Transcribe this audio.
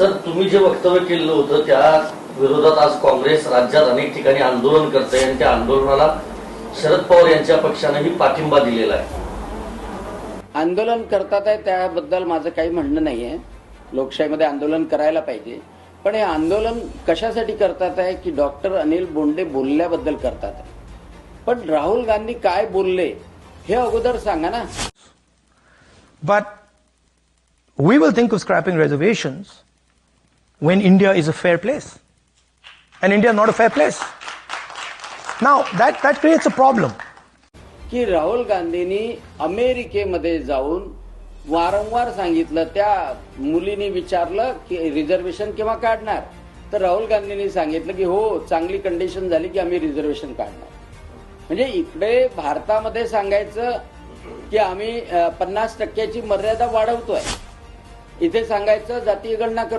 Sir तुम्ही जे वक्तव्य केलं होतं त्या विरोधात आज काँग्रेस राज्यात अनेक ठिकाणी आंदोलन करते आणि त्या आंदोलनाला शरद पवार यांच्या पक्षानेही पाठिंबा दिलेला आहे. आंदोलन करतात आहे त्याबद्दल माझं काही म्हणणं नाही आहे लोकशाहीमध्ये आंदोलन करायला पाहिजे. पण हे आंदोलन कशासाठी करतात आहे की डॉक्टर अनिल बोंडे बोलल्याबद्दल करतात आहे. पण राहुल गांधी काय बोलले हे अगोदर सांगा ना. But we will think of scrapping reservations when India is a fair place. And India not a fair place. Now, that, that creates a problem. की राहुल गांधींनी अमेरिकेमध्ये जाऊन वारंवार सांगितलं त्या मुलीने विचारलं की रिझर्वेशन केव्हा काढणार तर राहुल गांधींनी सांगितलं की हो चांगली कंडिशन झाली की आम्ही रिझर्वेशन काढणार म्हणजे इकडे भारतामध्ये सांगायचं की आम्ही पन्नास टक्क्याची मर्यादा वाढवतोय इथे सांगायचं जातीय गणना